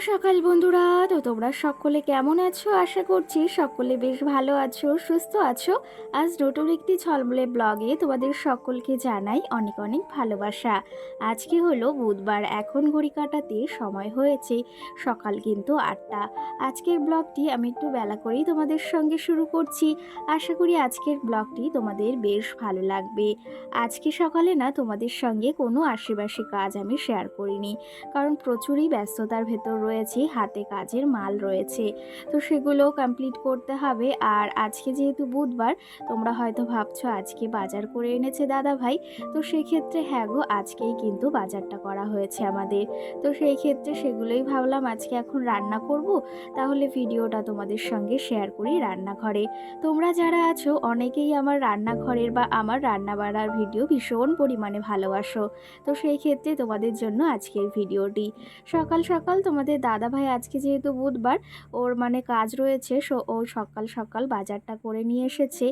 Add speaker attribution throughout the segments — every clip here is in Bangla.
Speaker 1: সকাল বন্ধুরা। তো তোমরা সকলে কেমন আছো? আশা করছি সকলে বেশ ভালো আছো, সুস্থ আছো। আজ নতুন একটি ছলমলে ব্লগে তোমাদের সকলকে জানাই অনেক অনেক ভালোবাসা। আজকে হলো বুধবার, এখন ঘড়ি কাটাতে সময় হয়েছে সকাল কিন্তু আটটা। আজকের ব্লগটি আমি একটু বেলা করেই তোমাদের সঙ্গে শুরু করছি। আশা করি আজকের ব্লগটি তোমাদের বেশ ভালো লাগবে। আজকে সকালে না তোমাদের সঙ্গে কোনো আশেপাশে কাজ আমি শেয়ার করিনি। কারণ প্রচুরই ব্যস্ততার ভেতর রয়েছে, হাতে কাজের মাল রয়েছে। তো সেগুলো কমপ্লিট করতে হবে। আর আজকে যেহেতু বুধবার, তোমরা হয়তো ভাবছ আজকে বাজার করে এনেছে দাদা ভাই। তো সেক্ষেত্রে হ্যাঁ গো, আজকেই কিন্তু বাজারটা করা হয়েছে আমাদের। তো সেই ক্ষেত্রে সেগুলোই ভাবলাম আজকে এখন রান্না করব। তাহলে ভিডিওটা তোমাদের সঙ্গে শেয়ার করি রান্নাঘরে। তোমরা যারা আছো, অনেকেই আমার রান্নাঘরের বা আমার রান্না বাড়ার ভিডিও ভীষণ পরিমাণে ভালোবাসো। তো সেই ক্ষেত্রে তোমাদের জন্য আজকের ভিডিওটি। সকাল সকাল তোমাদের দাদা ভাই আজকে যেহেতু বুধবার, ওর মানে কাজ রয়েছে, সো ও সকাল সকাল বাজারটা করে নিয়ে এসেছে।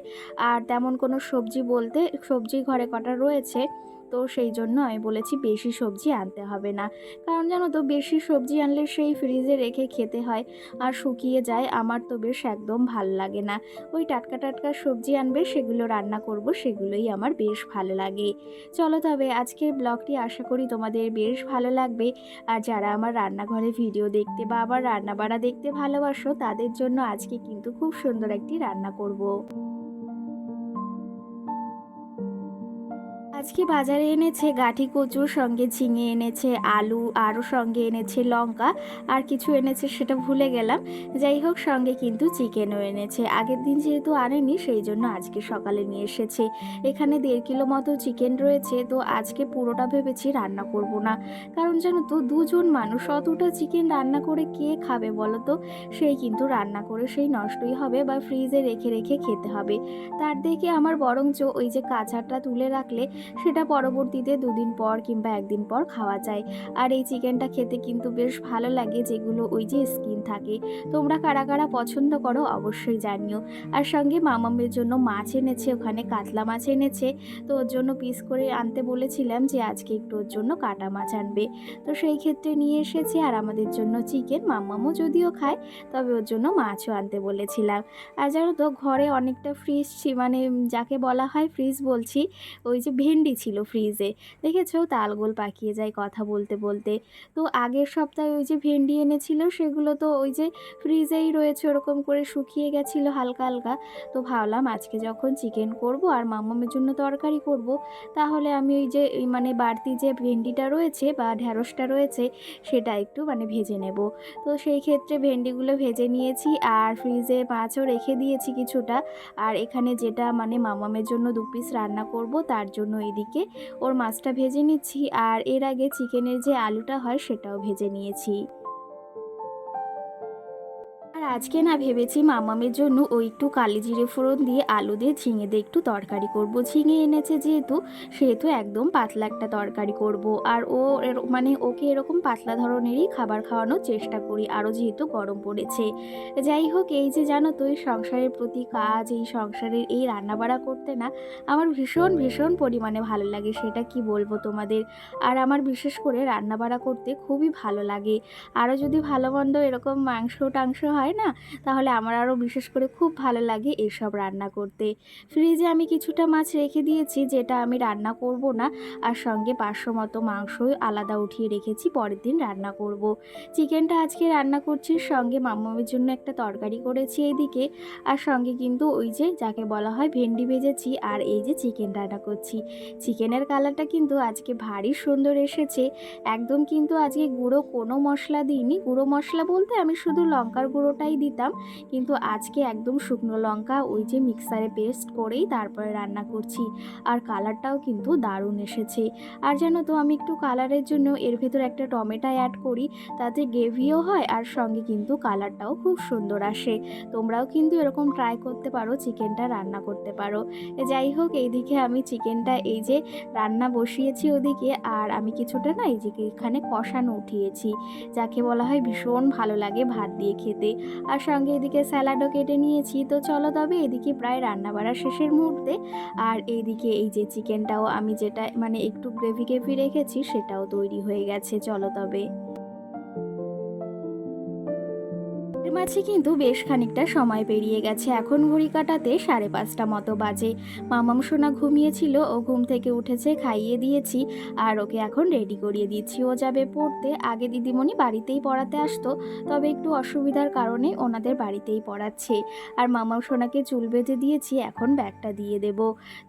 Speaker 1: আর তেমন কোনো সবজি বলতে সবজি ঘরে কটা রয়েছে তো সেই জন্য আমি বলেছি বেশি সবজি আনতে হবে না। কারণ জানো তো, বেশি সবজি আনলে সেই ফ্রিজে রেখে খেতে হয়। আর শুকিয়ে যায়, আমার তো বেশ একদম ভালো লাগে না। ওই টাটকা টাটকা সবজি আনবে, সেগুলো রান্না করব, সেগুলোই আমার বেশ ভালো লাগে। চলো তবে, আজকের ব্লগটি আশা করি তোমাদের বেশ ভালো লাগবে। আর যারা আমার রান্নাঘরে ভিডিও দেখতে বা আবার রান্না বাড়া দেখতে ভালোবাসো, তাদের জন্য আজকে কিন্তু খুব সুন্দর একটি রান্না করব। আজকে বাজারে এনেছে গাঠি কচুর সঙ্গে ঝিঙে এনেছে, আলু আরও সঙ্গে এনেছে লঙ্কা, আর কিছু এনেছে সেটা ভুলে গেলাম। যাই হোক, সঙ্গে কিন্তু চিকেনও এনেছে। আগের দিন যেহেতু আনেনি, সেই জন্য আজকে সকালে নিয়ে এসেছে। এখানে দেড় কিলো মতো চিকেন রয়েছে, তো আজকে পুরোটা ভেবেছি রান্না করব না। কারণ জানো তো, দুজন মানুষ, অতটা চিকেন রান্না করে কে খাবে বলো তো? সেই কিন্তু রান্না করে সেই নষ্টই হবে বা ফ্রিজে রেখে রেখে খেতে হবে। তার দেখে আমার বরঞ্চ ওই যে কাঁচাটা তুলে রাখলে সেটা পরবর্তীতে দুদিন পর কিংবা একদিন পর খাওয়া যায়। আর এই চিকেনটা খেতে কিন্তু বেশ ভালো লাগে যেগুলো ওই যে স্কিন থাকে। তোমরা কারা কারা পছন্দ করো অবশ্যই জানিও। আর সঙ্গে মামামের জন্য মাছ এনেছে, ওখানে কাতলা মাছ এনেছে। তো ওর জন্য পিস করে আনতে বলেছিলাম যে আজকে একটু ওর জন্য কাটা মাছ আনবে। তো সেই ক্ষেত্রে নিয়ে এসেছে আর আমাদের জন্য চিকেন মাম্মামও যদিও খায়, তবে ওর জন্য মাছও আনতে বলেছিলাম। আর জানো তো, ঘরে অনেকটা ফ্রিজ মানে যাকে বলা হয় ফ্রিজ বলছি, ওই যে ভেন্ডি ছিল ফ্রিজে দেখেছ? তালগোল পাকিয়ে যায় কথা বলতে বলতে। তো আগের সপ্তাহে ওই যে ভেন্ডি এনেছিল, সেগুলো তো ওই যে ফ্রিজেই রয়েছে, ওরকম করে শুকিয়ে গেছিল হালকা হালকা। তো ভাবলাম আজকে যখন চিকেন করব আর মামামের জন্য তরকারি করব, তাহলে আমি ওই যে, এই মানে বাড়তি যে ভেন্ডিটা রয়েছে বা ঢ্যাঁড়সটা রয়েছে, সেটা একটু মানে ভেজে নেব। তো সেই ক্ষেত্রে ভেন্ডিগুলো ভেজে নিয়েছি আর ফ্রিজে মাছও রেখে দিয়েছি কিছুটা। আর এখানে যেটা মানে মামামের জন্য দু পিস রান্না করব, তার জন্য এদিকে। ওর মাছটা ভেজে নিচ্ছি আর এর আগে চিকেনের যে আলুটা হয় সেটাও ভেজে নিয়েছি। আর আজকে না ভেবেছি মামামের জন্য ও একটু কালি জিরে ফোড়ন দিয়ে আলু দিয়ে ঝিঙে দিয়ে একটু তরকারি করব। ঝিঙে এনেছে যেহেতু সেহেতু একদম পাতলা একটা তরকারি করব। আর ও মানে ওকে এরকম পাতলা ধরনেরই খাবার খাওয়ানোর চেষ্টা করি আরও যেহেতু গরম পড়েছে। যাই হোক এই যে জানো তো এই সংসারের প্রতি কাজ এই সংসারের এই রান্নাবাড়া করতে না আমার ভীষণ ভীষণ পরিমাণে ভালো লাগে সেটা কি বলব তোমাদের? আর আমার বিশেষ করে রান্নাবাড়া করতে খুবই ভালো লাগে। আরও যদি ভালো মন্দ এরকম মাংস টাংস হয় না? তাহলে আমার আরও বিশেষ করে খুব ভালো লাগে এইসব রান্না করতে। ফ্রিজে আমি কিছুটা মাছ রেখে দিয়েছি, যেটা আমি রান্না করব না। আর সঙ্গে পাঁচশো মতো মাংসই আলাদা উঠিয়ে রেখেছি, পরের দিন রান্না করব। চিকেনটা আজকে রান্না করছি, সঙ্গে মাম্মামের জন্য একটা তরকারি করেছি এইদিকে আর সঙ্গে কিন্তু ওই যে যাকে বলা হয় ভেন্ডি ভেজেছি, আর এই যে চিকেন রান্না করছি। চিকেনের কালারটা কিন্তু আজকে ভারী সুন্দর এসেছে। একদম কিন্তু আজকে গুঁড়ো কোনো মশলা দিইনি। গুঁড়ো মশলা বলতে আমি শুধু লঙ্কার গুঁড়োটাই দিতাম। কিন্তু আজকে একদম শুকনো লঙ্কা, ওই যে মিক্সারে পেস্ট করেই তারপরে রান্না করছি। আর কালারটাও কিন্তু দারুণ এসেছে। আর জানো তো, আমি একটু কালারের জন্য এর ভেতর একটা টমেটো অ্যাড করি, তাতে গ্রেভিও হয় আর সঙ্গে কিন্তু কালারটাও খুব সুন্দর আসে। তোমরাও কিন্তু এরকম ট্রাই করতে পারো, চিকেনটা রান্না করতে পারো। যাই হোক, এইদিকে আমি চিকেনটা এই যে রান্না বসিয়েছি ওদিকে, আর আমি কিছুটা না এই যে এখানে কষানো উঠিয়েছি, যাকে বলা হয় ভীষণ ভালো লাগে ভাত দিয়ে খেতে। আর সঙ্গে এদিকে স্যালাডও কেটে নিয়েছি। তো চলো তবে এদিকে প্রায় রান্না বাড়া শেষের মুহূর্তে। আর এইদিকে এই যে চিকেনটাও আমি যেটা মানে একটু গ্রেভি গ্রেভি রেখেছি, সেটাও তৈরি হয়ে গেছে। চলো তবে। মাঝে কিন্তু বেশ খানিকটা সময় পেরিয়ে গেছে। এখন ঘড়ি কাটাতে সাড়ে পাঁচটা মতো বাজে। মামাম সোনা ঘুমিয়েছিল, ও ঘুম থেকে উঠেছে, খাইয়ে দিয়েছি, আর ওকে এখন রেডি করিয়ে দিচ্ছি। ও যাবে পড়তে। আগে দিদিমণি বাড়িতেই পড়াতে আসতো, তবে একটু অসুবিধার কারণে ওনাদের বাড়িতেই পড়াচ্ছে। আর মামাম সোনাকে চুল বেঁধে দিয়েছি, এখন ব্যাগটা দিয়ে দেব।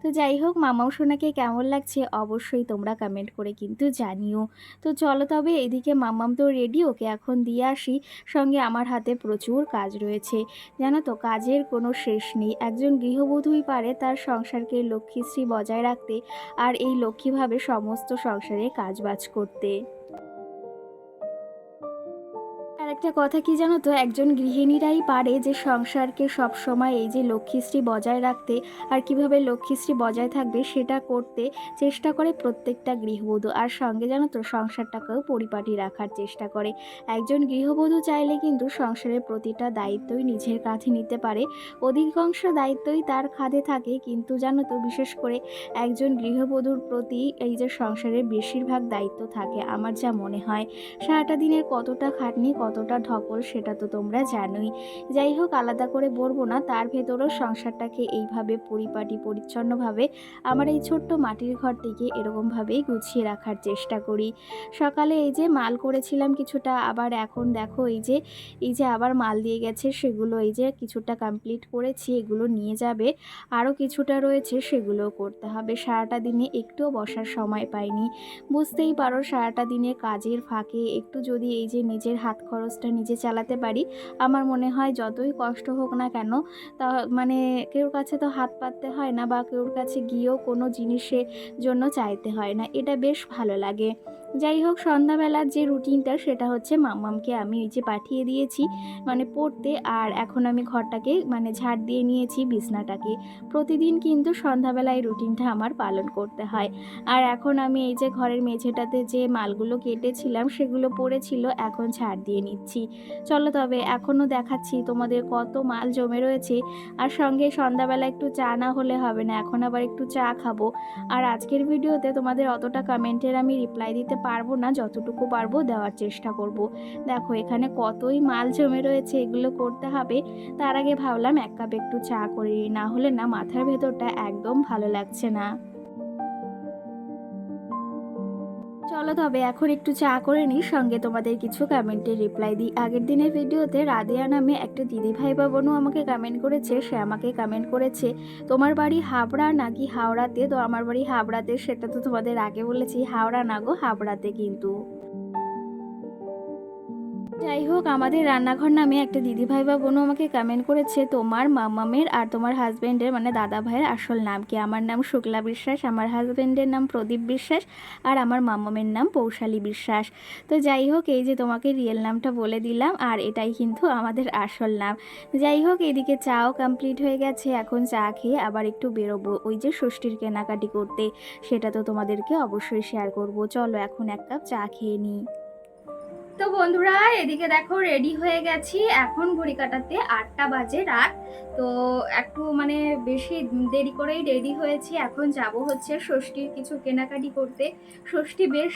Speaker 1: তো যাই হোক, মামাম সোনাকে কেমন লাগছে অবশ্যই তোমরা কমেন্ট করে কিন্তু জানিও। তো চলো তবে এদিকে মামাম তো রেডি ওকে এখন দিয়ে আসি। সঙ্গে আমার হাতে প্রচুর কাজ রয়েছে। জানো তো, কাজের কোনো শেষ নেই। একজন গৃহবধূই পারে তার সংসারকে লক্ষ্মীশ্রী বজায় রাখতে আর এই লক্ষ্মীভাবে সমস্ত সংসারে কাজবাজ করতে। একটা কথা কি জানো তো? একজন গৃহিণীরাই পারে যে সংসারকে সবসময় এই যে লক্ষ্মীশ্রী বজায় রাখতে আর কীভাবে লক্ষ্মীশ্রী বজায় থাকবে সেটা করতে চেষ্টা করে প্রত্যেকটা গৃহবধূ। আর সঙ্গে জানো তো, সংসারটাকেও পরিপাটি রাখার চেষ্টা করে। একজন গৃহবধূ চাইলে কিন্তু সংসারের প্রতিটা দায়িত্বই নিজের কাঁধে নিতে পারে। অধিকাংশ দায়িত্বই তার খাদে থাকে, কিন্তু জানো তো, বিশেষ করে একজন গৃহবধূর প্রতি এই যে সংসারের বেশিরভাগ দায়িত্ব থাকে, আমার যা মনে হয়। সারাটা দিনের কতটা খাটনি কতটা ঢকল সেটা তো তোমরা জানোই। যাই হোক আলাদা করে বলব না, তার ভেতরও সংসারটাকে এইভাবে পরিপাটি পরিচ্ছন্নভাবে আমার এই ছোট্ট মাটির ঘরটিকে এরকমভাবেই গুছিয়ে রাখার চেষ্টা করি। সকালে এই যে মাল করেছিলাম কিছুটা, আবার এখন দেখো এই যে এই যে আবার মাল দিয়ে গেছে, সেগুলো এই যে কিছুটা কমপ্লিট করেছি, এগুলো নিয়ে যাবে, আরও কিছুটা রয়েছে, সেগুলোও করতে হবে। সারাটা দিনে একটুও বসার সময় পাইনি। বুঝতেই পারো, সারাটা দিনে কাজের ফাঁকে একটু যদি এই যে নিজের হাত খরচটা নিজে চালাতে পারি। আমার মনে হয় যতই কষ্ট হোক না কেন, তা মানে কেউর কাছে তো হাত পাততে হয় না বা কেউর কাছে গিয়েও কোনো জিনিসের জন্য চাইতে হয় না। এটা বেশ ভালো লাগে। যাই হোক, সন্ধ্যাবেলার যে রুটিনটা সেটা হচ্ছে মাম্মামকে আমি ওই যে পাঠিয়ে দিয়েছি মানে পড়তে, আর এখন আমি ঘরটাকে মানে ঝাড় দিয়ে নিয়েছি বিছনাটাকে। প্রতিদিন কিন্তু সন্ধ্যাবেলায় রুটিনটা আমার পালন করতে হয়। আর এখন আমি এই যে ঘরের মেঝেটাতে যে মালগুলো কেটেছিলাম, সেগুলো পড়েছিল, এখন ঝাড় দিয়ে নিচ্ছি। চলো তবে এখনও দেখাচ্ছি তোমাদের কত মাল জমে রয়েছে। আর সঙ্গে সন্ধ্যাবেলা একটু চা না হলে হবে না, এখন আবার একটু চা খাব। আর আজকের ভিডিওতে তোমাদের অতটা কমেন্টের আমি রিপ্লাই দিতে পারব না, যতটুকু পারব দেওয়ার চেষ্টা করব। দেখো, এখানে কতই মাল জমে রয়েছে, এগুলো করতে হবে তার আগে ভাবলাম এক কাপ একটু চা করি, না হলে না, মাথার ভেতরটা একদম ভালো লাগছে না চলো তবে এখন একটু চা করে নিই। সঙ্গে তোমাদের কিছু কমেন্টের রিপ্লাই দিই। আগের দিনের ভিডিওতে রাদিয়া নামে একটা দিদি ভাই বা বোনও আমাকে কমেন্ট করেছে। সে আমাকে কমেন্ট করেছে, তোমার বাড়ি হাবড়া নাকি হাওড়াতে? তো আমার বাড়ি হাবড়াতে, সেটা তো তোমাদের আগে বলেছি, হাওড়া না গো, হাবড়াতে কিন্তু। যাই হোক, আমাদের রান্নাঘর নামে একটা দিদি ভাই বা বোনও আমাকে কমেন্ট করেছে, তোমার মামামের আর তোমার হাজব্যান্ডের মানে দাদা ভাইয়ের আসল নাম কি? আমার নাম শুক্লা বিশ্বাস, আমার হাজব্যান্ডের নাম প্রদীপ বিশ্বাস আর আমার মামামের নাম পৌশালী বিশ্বাস। তো যাই হোক, এই যে তোমাকে রিয়েল নামটা বলে দিলাম আর এটাই কিন্তু আমাদের আসল নাম। যাই হোক, এদিকে চাও কমপ্লিট হয়ে গেছে, এখন চা খেয়ে আবার একটু বেরোবো ওই যে ষষ্ঠীর কেনাকাটি করতে। সেটা তো তোমাদেরকে অবশ্যই শেয়ার করব। চলো এখন এক কাপ চা খেয়ে নিই। তো বন্ধুরা, এদিকে দেখো রেডি হয়ে গেছি। এখন ঘড়ি কাটাতে আটটা বাজে রাত। তো একটু মানে বেশি দেরি করেই রেডি হয়েছি। এখন যাব হচ্ছে ষষ্ঠীর কিছু কেনাকাটি করতে। ষষ্ঠী বেশ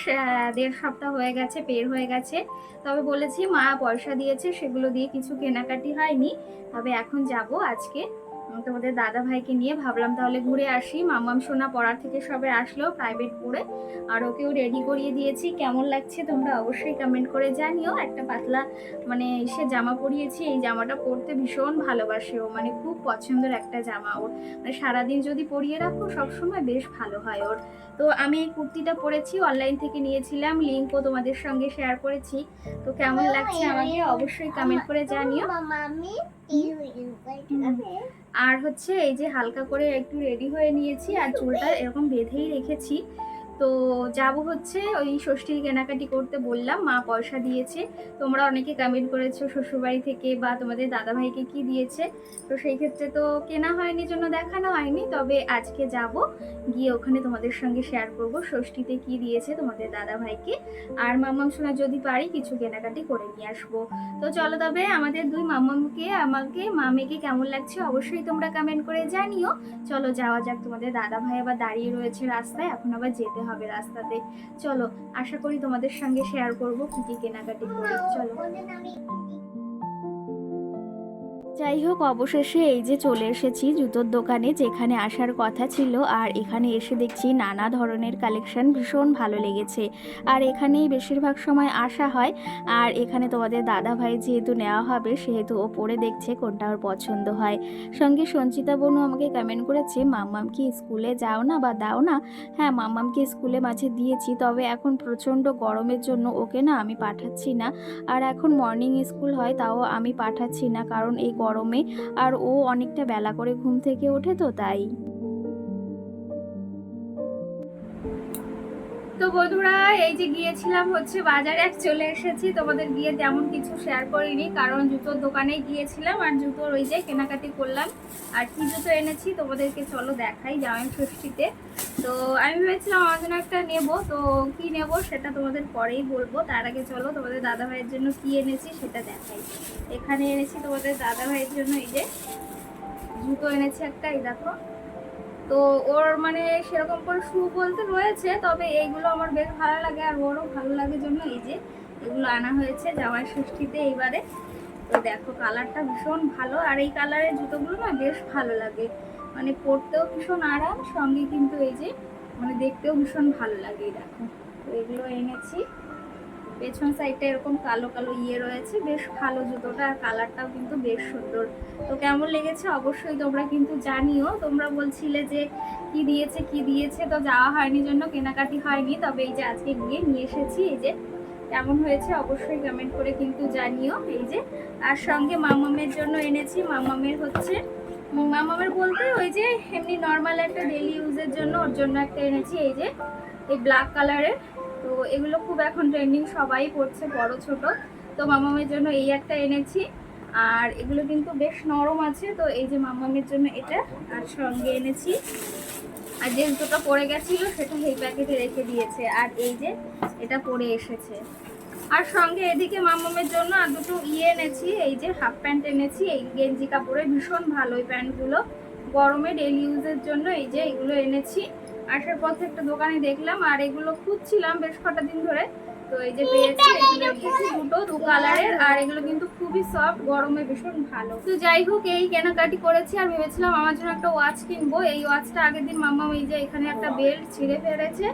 Speaker 1: দেড় সপ্তাহ হয়ে গেছে পের হয়ে গেছে। তবে বলেছি মা পয়সা দিয়েছে, সেগুলো দিয়ে কিছু কেনাকাটি হয়নি। তবে এখন যাব আজকে। তোমাদের দাদা ভাইকে নিয়ে ভাবলাম তাহলে ঘুরে আসি। মামাম সোনা পড়ার থেকে সবে আসলো প্রাইভেট পড়ে। আর ওকেও রেডি করিয়ে দিয়েছি। কেমন লাগছে তোমরা অবশ্যই কমেন্ট করে জানিও। একটা পাতলা মানে সে জামা পরিয়েছি এই জামাটা পরতে ভীষণ ভালোবাসে ও। মানে খুব পছন্দের একটা জামা ওর। মানে সারাদিন যদি পরিয়ে রাখো সবসময় বেশ ভালো হয় ওর। তো আমি এই কুর্তিটা পরেছি অনলাইন থেকে নিয়েছিলাম। লিঙ্কও তোমাদের সঙ্গে শেয়ার করেছি। তো কেমন লাগছে আমাকে অবশ্যই কমেন্ট করে জানিও। আর হচ্ছে এই যে হালকা করে একটু রেডি হয়ে নিয়েছি আর চুলটা এরকম বেঁধেই রেখেছি। তো যাব হচ্ছে ওই ষষ্ঠীর কেনাকাটি করতে বললাম, মা পয়সা দিয়েছে। তোমরা অনেকে কমেন্ট করেছ শ্বশুরবাড়ি থেকে বা তোমাদের দাদাভাইকে কি দিয়েছে। তো সেই ক্ষেত্রে তো কেনা হয়নি, জন্য দেখানো হয়নি। তবে আজকে যাব, গিয়ে ওখানে তোমাদের সঙ্গে শেয়ার করব ষষ্ঠীতে কি দিয়েছে তোমাদের দাদাভাইকে। আর মামাম শোনা যদি পারি কিছু কেনাকাটি করে নিয়ে আসব। তো চলো তবে আমাদের দুই মামামকে আমাকে মামেকে কেমন লাগছে অবশ্যই তোমরা কমেন্ট করে জানিও। চলো যাওয়া যাক, তোমাদের দাদা ভাই আবার দাঁড়িয়ে রয়েছে রাস্তায়, এখন আবার যেতে হবে রাস্তাতে। চলো আশা করি তোমাদের সঙ্গে শেয়ার করব কি কি কেনাকাটি করে। চলো। যাই হোক অবশেষে এই যে চলে এসেছি জুতোর দোকানে, যেখানে আসার কথা ছিল, আর এখানে এসে দেখছি নানা ধরনের কালেকশন ভীষণ ভালো লেগেছে। আর এখানেই বেশিরভাগ সময় আসা হয়। আর এখানে তোমাদের দাদা ভাই যেহেতু নেওয়া হবে, সেহেতু ও পরে দেখছে কোনটা ওর পছন্দ হয়। সঙ্গে সঞ্চিতা বনু আমাকে কমেন্ট করেছে মাম্মাম কি স্কুলে যাও না বা দাও না? হ্যাঁ মাম্মামকে স্কুলে মাঝে দিয়েছি, তবে এখন প্রচণ্ড গরমের জন্য ওকে না আমি পাঠাচ্ছি না। আর এখন মর্নিং স্কুল হয়, তাও আমি পাঠাচ্ছি না, কারণ এই গরমে আর ও অনেকটা বেলা করে ঘুম থেকে ওঠে তো তাই। তো বন্ধুরা, এই যে গিয়েছিলাম হচ্ছে বাজারে এক চলে এসেছি। তোমাদের গিয়ে তেমন কিছু শেয়ার করিনি, কারণ জুতোর দোকানে গিয়েছিলাম আর জুতোর ওই যে কেনাকাটি করলাম। আর কি জুতো এনেছি তোমাদেরকে চলো দেখাই জামাই ষষ্ঠীতে। তো আমি ভেবেছিলাম জন্য একটা নেব, তো কি নেব সেটা তোমাদের পরেই বলব। তার আগে চলো, তোমাদের দাদা ভাইয়ের জন্য কি এনেছি সেটা দেখাই। এখানে এনেছি তোমাদের দাদা ভাইয়ের জন্য এই যে জুতো এনেছি একটা, এই দেখো। তো ওর মানে সেরকম করে শু বলতে রয়েছে, তবে এইগুলো আমার বেশ ভালো লাগে আর ওরও ভালো লাগে জন্য এই যে এগুলো আনা হয়েছে জামাই ষষ্ঠীতে এইবারে। তো দেখো কালারটা ভীষণ ভালো আর এই কালারের জুতোগুলো না বেশ ভালো লাগে। মানে পরতেও ভীষণ আরাম, সঙ্গে কিন্তু এই যে মানে দেখতেও ভীষণ ভালো লাগে, দেখো। তো এগুলো এনেছি। পেছন সাইডটা এরকম কালো কালো ইয়ে রয়েছে, বেশ ভালো জুতোটা, আর কালারটাও কিন্তু বেশ সুন্দর। তো কেমন লেগেছে? অবশ্যই তোমরা কিন্তু জানিও। তোমরা বলছিলে যে কি দিয়েছে কি দিয়েছে, তো যাওয়া হয়নি জন্য, কেনাকাটি হয়নি। তবে এই যে আজকে গিয়ে নিয়ে এসেছি, এই যে কেমন হয়েছে অবশ্যই কমেন্ট করে কিন্তু জানিও। এই যে, আর সঙ্গে মামামের জন্য এনেছি। মামামের হচ্ছে, মামামের বলতে ওই যে এমনি নর্মাল একটা ডেলি ইউজের জন্য ওর জন্য একটা এনেছি। এই যে, এই ব্ল্যাক কালারের তো এগুলো খুব এখন ট্রেন্ডিং সবাই পড়ছে বড়, ছোট। তো মামামের জন্য এই একটা এনেছি। আর এগুলো কিন্তু বেশ নরম আছে, তো এই যে মামামের জন্য এটা আর সঙ্গে এনেছি। আর যে জুতোটা পরে গেছিল, সেটা এই প্যাকেটে রেখে দিয়েছে। আর এই যে এটা পরে এসেছে। আর সঙ্গে এদিকে মামামের জন্য আর দুটো ইয়ে এনেছি, এই যে হাফ প্যান্ট এনেছি, এই গেঞ্জি কাপড়ের ভীষণ ভালো এই প্যান্টগুলো গরমে ডেলি ইউজের জন্য এই যে এগুলো এনেছি। আসার পথে একটা দোকানে দেখলাম, আর এগুলো খুঁজছিলাম বেশ কটা দিন ধরে। তো এই যে পেয়েছি, এগুলো দুটো, দু কালারের, আর এগুলো কিন্তু খুবই সফট গরমে ভীষণ ভালো। তো যাই হোক, এই কেনাকাটি করেছি, আর ভেবেছিলাম আমার জন্য একটা ওয়াচ কিনবো। এই ওয়াচটা আগের দিন মাম্মা এই যে এখানে একটা বেল্ট ছিঁড়ে ফেলেছে,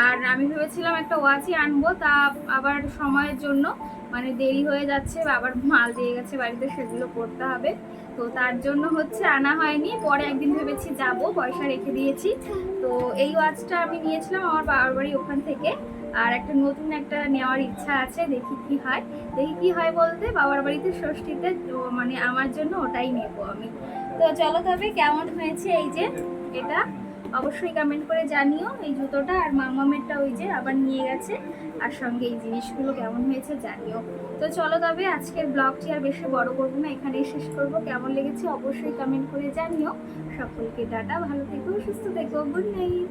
Speaker 1: আর আমি ভেবেছিলাম একটা ওয়াচই আনব, তা আবার সময়ের জন্য মানে দেরি হয়ে যাচ্ছে, আবার মাল দিয়ে গেছে, বাড়িতে সেগুলো করতে হবে। তো তার জন্য হচ্ছে আনা হয়নি। পরে একদিন ভেবেছি যাব, পয়সা রেখে দিয়েছি। তো এই ওয়াচটা আমি নিয়েছিলাম আমার বাবার বাড়ি ওখান থেকে। আর একটা নতুন একটা নেওয়ার ইচ্ছা আছে, দেখি কি হয়। দেখি কি হয় বলতে বাবার বাড়িতে ষষ্ঠীতে মানে আমার জন্য ওটাই নেব আমি। তো চলো তবে কেমন হয়েছে এই যে, এটা? অবশ্যই কমেন্ট করে জানিও এই জুতোটা আর মামামেরটা ওই যে আবার নিয়ে গেছে। আর সঙ্গে এই জিনিসগুলো কেমন হয়েছে জানিও। তো চলো তবে আজকের ব্লগটি আর বেশি বড় করব না, এখানেই শেষ করব। কেমন লেগেছে অবশ্যই কমেন্ট করে জানিও। সকলকে ডাটা ভালো থেকো, সুস্থ থেকো গুড নাইট